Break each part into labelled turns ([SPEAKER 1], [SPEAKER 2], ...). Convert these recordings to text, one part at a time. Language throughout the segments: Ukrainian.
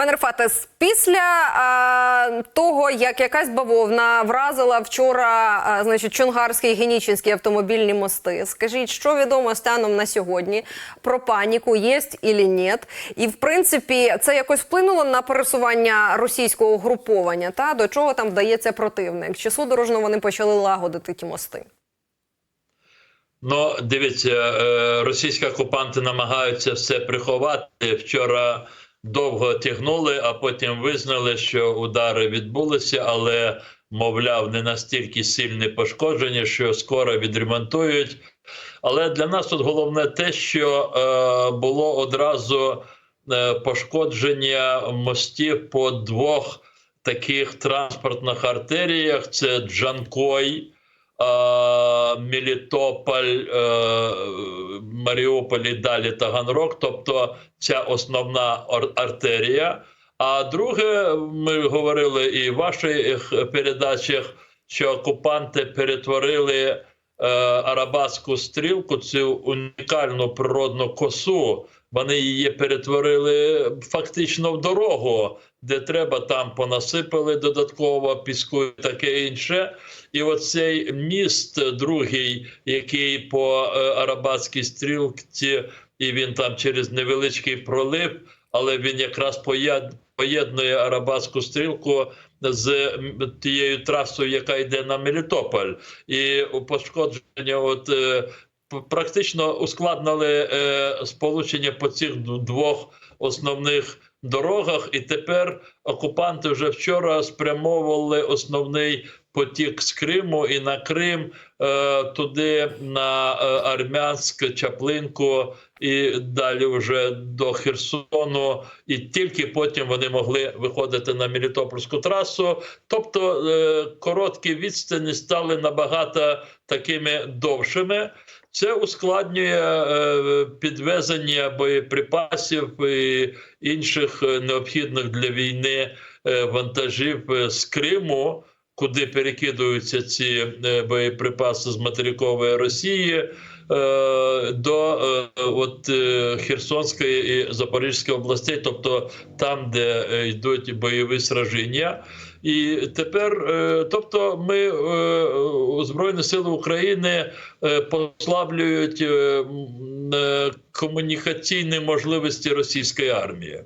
[SPEAKER 1] Пане Рфате, з- після а, того, як якась бавовна вразила вчора, а, значить, Чонгарський і Генічинський автомобільні мости, скажіть, що відомо станом на сьогодні про паніку, є і ні? І в принципі, це якось вплинуло на пересування російського угруповання, та до чого там вдається противник? Чи судорожно вони почали лагодити ті мости?
[SPEAKER 2] Ну, дивіться, е, російські окупанти намагаються все приховати. Вчора довго тягнули, а потім визнали, що удари відбулися, але, мовляв, не настільки сильні пошкодження, що скоро відремонтують. Але для нас тут головне те, що е, було одразу е, пошкодження мостів по двох таких транспортних артеріях: це Джанкой. Мелітополь, е, Маріуполь і далі Таганрог, тобто ця основна ар- артерія. А друге, ми говорили і в ваших передачах, що окупанти перетворили е, Арабатську стрілку, цю унікальну природну косу. Вони її перетворили фактично в дорогу, де треба, там понасипали додатково піску і таке інше. І оцей міст, другий, який по е, Арабатській стрілці, і він там через невеличкий пролив, але він якраз поєднує Арабатську стрілку з тією трасою, яка йде на Мелітополь. І пошкодження, от е, практично ускладнили е, сполучення по цих двох основних дорогах. І тепер окупанти вже вчора спрямовували основний потік з Криму і на Крим е, туди на е, Армянськ, Чаплинку і далі вже до Херсону, і тільки потім вони могли виходити на Мелітопольську трасу. Тобто е, короткі відстані стали набагато такими довшими. Це ускладнює е, підвезення боєприпасів і інших е, необхідних для війни вантажів з Криму, куди перекидуються ці боєприпаси з материкової Росії. Е, До е, от е, Херсонської і Запорізької областей, тобто там, де йдуть бойові сраження, і тепер, тобто, ми Збройні Сили України послаблюють комунікаційні можливості російської армії.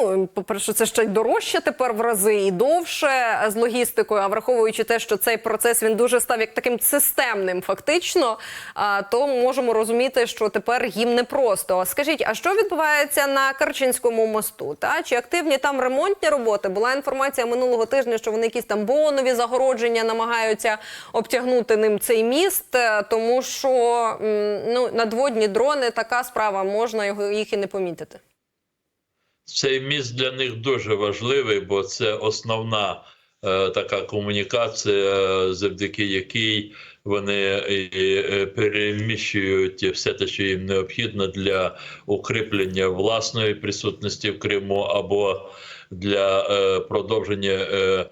[SPEAKER 1] Ну, по-перше, це ще й дорожче тепер в рази і довше з логістикою. А враховуючи те, що цей процес він дуже став як таким системним, фактично, то можемо розуміти, що тепер їм непросто. Скажіть, а що відбувається на Керченському мосту? Та чи активні там ремонтні роботи? Була інформація минулого тижня, що вони якісь там бонові загородження намагаються обтягнути ним цей міст, е, тому що ну надводні дрони така справа можна його їх і не помітити.
[SPEAKER 2] Цей міст для них дуже важливий, бо це основна е, така комунікація, е, завдяки якій вони і, е, переміщують все те, що їм необхідно для укріплення власної присутності в Криму або для е, продовження. Е, е,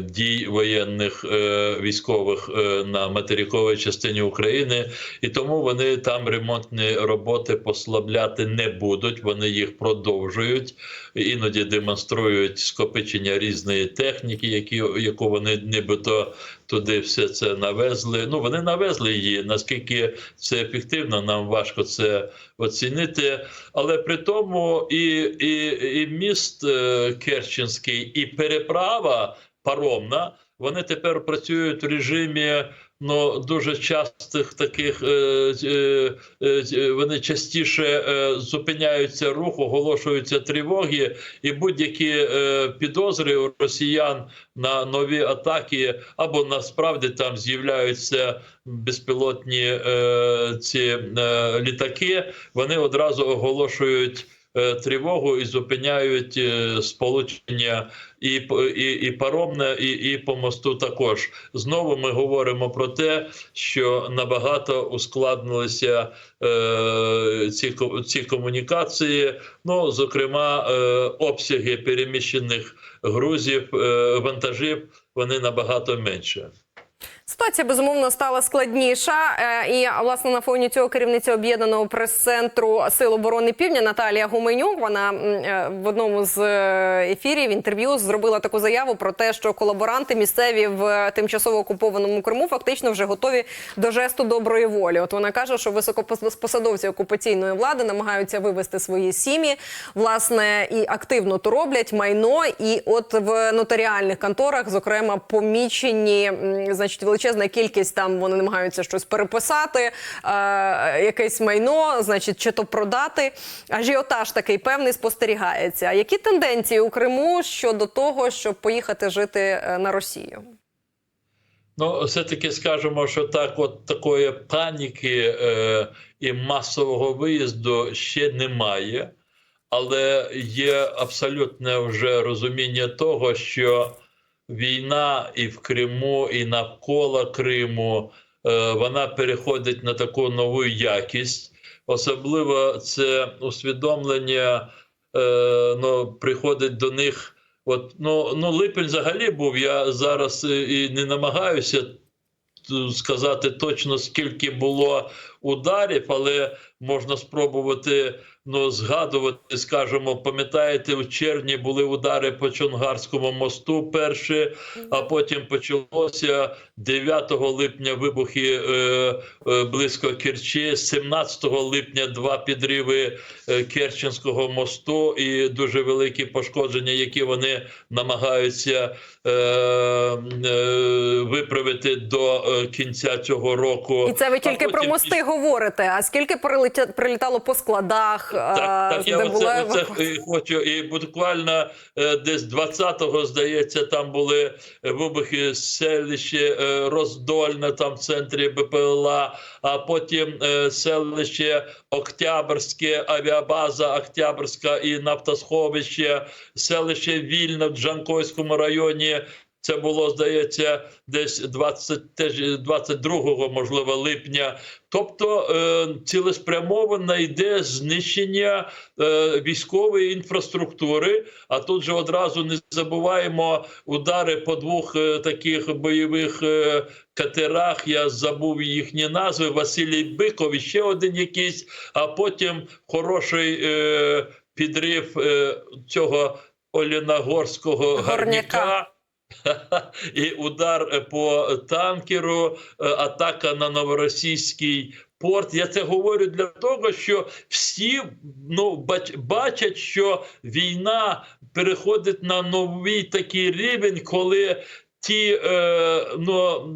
[SPEAKER 2] Дій воєнних е, військових е, на материковій частині України, і тому вони там ремонтні роботи послабляти не будуть. Вони їх продовжують іноді демонструють скопичення різної техніки, які яку вони нібито туди все це навезли. Ну вони навезли її. Наскільки це ефективно, нам важко це оцінити. Але при тому і, і, і міст е, Керченський, і переправа паромна. Вони тепер працюють в режимі ну дуже частих таких. Е, е, е, вони частіше зупиняються рух, оголошуються тривоги, і будь-які підозри у росіян на нові атаки, або насправді там з'являються безпілотні ці літаки. Вони одразу оголошують. Е, Тривогу і зупиняють е, сполучення і, і, і паромне, і, і по мосту також. Знову ми говоримо про те, що набагато ускладнилися е, ці, ці комунікації. Ну, зокрема, е, обсяги переміщених грузів, е, вантажів вони набагато менше.
[SPEAKER 1] Ситуація безумовно стала складніша, Е, і власне на фоні цього керівниця об'єднаного прес-центру Сил оборони Півдня Наталія Гуменюк. Вона е, в одному з е, ефірів інтерв'ю зробила таку заяву про те, що колаборанти місцеві в тимчасово окупованому Криму фактично вже готові до жесту доброї волі. От вона каже, що високопосадовці окупаційної влади намагаються вивести свої сім'ї, власне, і активно то роблять майно. І от в нотаріальних конторах, зокрема, помічені значить величезна кількість там вони намагаються щось переписати, е, якесь майно, значить, чи то продати. Ажіотаж такий певний спостерігається. Які тенденції у Криму щодо того, щоб поїхати жити е, на Росію?
[SPEAKER 2] Ну, все-таки скажемо, що так, от такої паніки е, і масового виїзду ще немає, але є абсолютне вже розуміння того, що війна і в Криму, і навколо Криму е, вона переходить на таку нову якість. Особливо це усвідомлення е, ну, приходить до них. От, ну, ну, липень взагалі був. Я зараз е, і не намагаюся сказати точно, скільки було ударів, але можна спробувати ну, згадувати, скажімо, пам'ятаєте, у червні були удари по Чонгарському мосту перші, а потім почалося 9 липня вибухи е, е, близько Керчі, 17 липня два підриви е, Керченського мосту і дуже великі пошкодження, які вони намагаються е, е, виправити до е, кінця цього року.
[SPEAKER 1] І це ви тільки про мости говорите. А скільки прилетя- прилітало по складах,
[SPEAKER 2] Так,
[SPEAKER 1] е,
[SPEAKER 2] так я
[SPEAKER 1] де
[SPEAKER 2] оце,
[SPEAKER 1] була
[SPEAKER 2] оце
[SPEAKER 1] евакуація?
[SPEAKER 2] хочу. І буквально е, десь 20-го, здається, там були вибухи селище е, Роздольне, там в центрі БПЛА, а потім е, селище Октябрське, авіабаза Октябрська і нафтосховище, селище Вільне в Джанкойському районі. Це було, здається, десь 20, теж 22 можливо, липня. Тобто е, цілеспрямовано йде знищення е, військової інфраструктури. А тут же одразу не забуваємо удари по двох е, таких бойових катерах. Я забув їхні назви. Василій Биков і ще один якийсь, а потім хороший підрив цього Оліногорського
[SPEAKER 1] Горняка.
[SPEAKER 2] І удар е, по танкеру, е, атака на новоросійський порт. Я це говорю для того, що всі ну, бач- бачать, що війна переходить на новий такий рівень, коли. Ті, е, ну,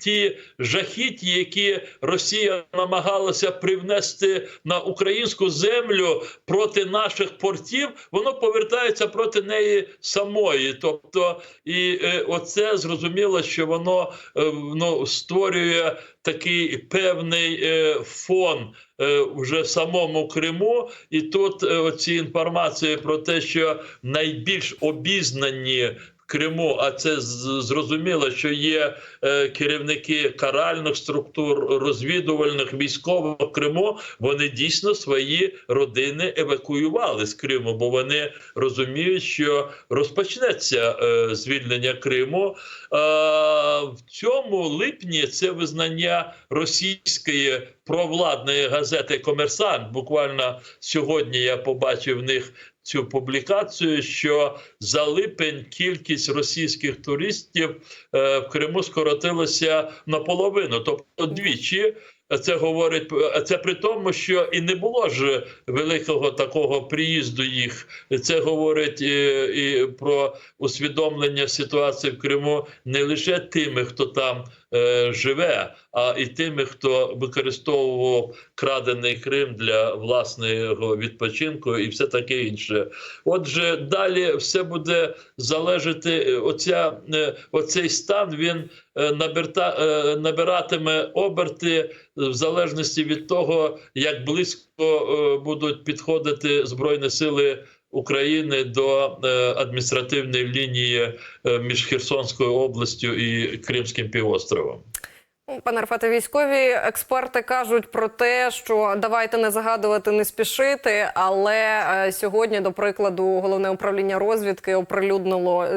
[SPEAKER 2] ті жахіті, які Росія намагалася привнести на українську землю проти наших портів, воно повертається проти неї самої. Тобто, і е, оце зрозуміло, що воно е, ну, створює такий певний е, фон е, вже в самому Криму. І тут е, оці інформації про те, що найбільш обізнані. Криму, а це зрозуміло, що є е, керівники каральних структур, розвідувальних військових Криму. Вони дійсно свої родини евакуювали з Криму, бо вони розуміють, що розпочнеться е, звільнення Криму. Е, в цьому липні це визнання російської провладної газети Комерсант. Буквально сьогодні я побачив в них цю публікацію, що за липень кількість російських туристів е, в Криму скоротилася наполовину, тобто двічі. Це говорить це при тому, що і не було ж великого такого приїзду їх. Це говорить і, і про усвідомлення ситуації в Криму не лише тими, хто там е, живе, а і тими, хто використовував крадений Крим для власного відпочинку і все таке інше. Отже, далі все буде залежати. е, Оця е, оцей стан він наберта, набиратиме оберти в залежності від того, як близько будуть підходити збройні сили. України до е, адміністративної лінії е, між Херсонською областю і Кримським півостровом.
[SPEAKER 1] Ну, Пане Арфате, військові експерти кажуть про те, що давайте не загадувати, не спішити. Але е, сьогодні, до прикладу, головне управління розвідки оприлюднило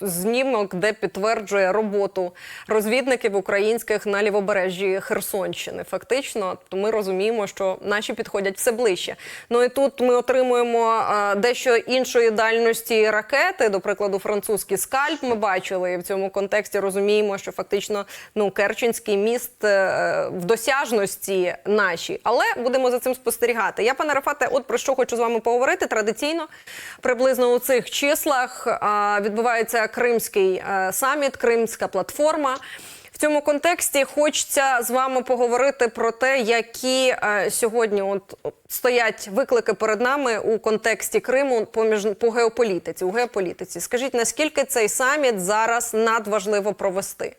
[SPEAKER 1] знімок, де підтверджує роботу розвідників українських на лівобережжі Херсонщини. Фактично, то ми розуміємо, що наші підходять все ближче. Ну і тут ми отримуємо е, дещо іншої дальності ракети, до прикладу, французький скальп. Ми бачили і в цьому контексті розуміємо, що фактично ну Керченський міст е, в досяжності наші, але будемо за цим спостерігати. Я, пане Рафате, от про що хочу з вами поговорити. Традиційно приблизно у цих числах е, відбувається Кримський е, саміт, Кримська платформа. В цьому контексті хочеться з вами поговорити про те, які е, сьогодні от стоять виклики перед нами у контексті Криму поміж по геополітиці. У геополітиці, скажіть, наскільки цей саміт зараз надважливо провести?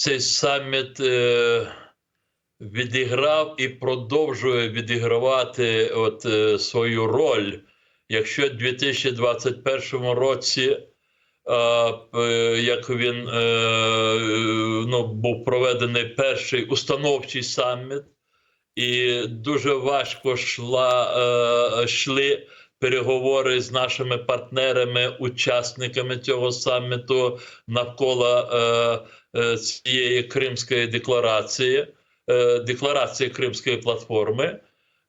[SPEAKER 2] Цей саміт е, відіграв і продовжує відігравати от, е, свою роль. Якщо в 2021 році, як він е, ну, був проведений перший установчий саміт, і дуже важко йшла, е, йшли переговори з нашими партнерами, учасниками цього саміту навколо е, цієї Кримської декларації, е, декларації Кримської платформи.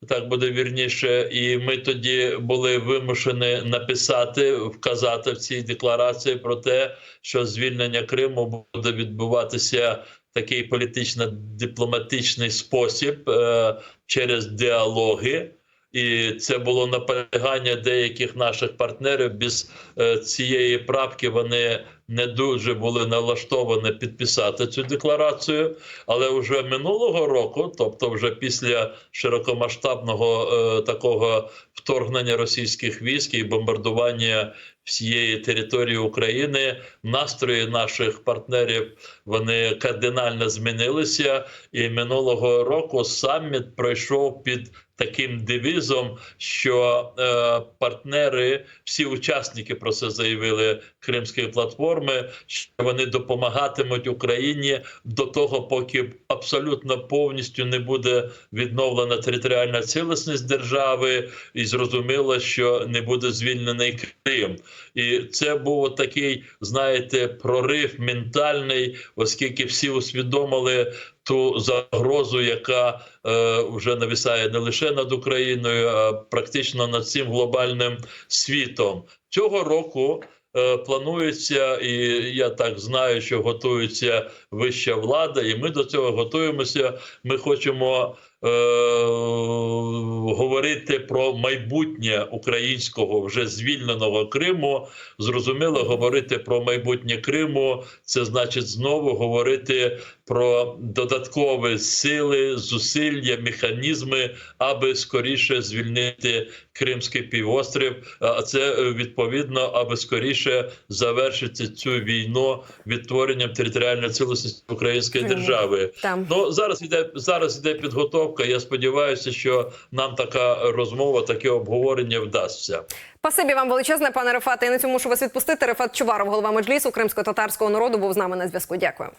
[SPEAKER 2] Так буде вірніше, і ми тоді були вимушені написати, вказати в цій декларації про те, що звільнення Криму буде відбуватися такий політично-дипломатичний спосіб е, через діалоги. І це було наполягання деяких наших партнерів. Без е, цієї правки вони не дуже були налаштовані підписати цю декларацію. Але вже минулого року, тобто вже після широкомасштабного е, такого вторгнення російських військ і бомбардування всієї території України, настрої наших партнерів вони кардинально змінилися. І минулого року саміт пройшов під таким девізом, що е, партнери, всі учасники про це заявили Кримської платформи, що вони допомагатимуть Україні до того, поки абсолютно повністю не буде відновлена територіальна цілісність держави, і зрозуміло, що не буде звільнений Крим. І це був такий, знаєте, прорив ментальний, оскільки всі усвідомили ту загрозу, яка е, вже нависає не лише над Україною, а практично над всім глобальним світом. Цього року планується, і я так знаю, що готується вища влада, і ми до цього готуємося. Ми хочемо е, говорити про майбутнє українського вже звільненого Криму. Зрозуміло, говорити про майбутнє Криму це значить знову говорити про додаткові сили, зусилля, механізми, аби скоріше звільнити Кримський півострів. А це е, відповідно, аби скоріше завершити цю війну відтворенням територіальної цілісності української держави.
[SPEAKER 1] Там
[SPEAKER 2] Ну зараз іде зараз іде підготовка. Я сподіваюся, що нам така розмова, таке обговорення вдасться.
[SPEAKER 1] Пасибі вам величезне, пане Рефате. Я на цьому мушу вас відпустити. Рефат Чуваров, голова меджлісу кримсько-татарського народу, був з нами на зв'язку. Дякую.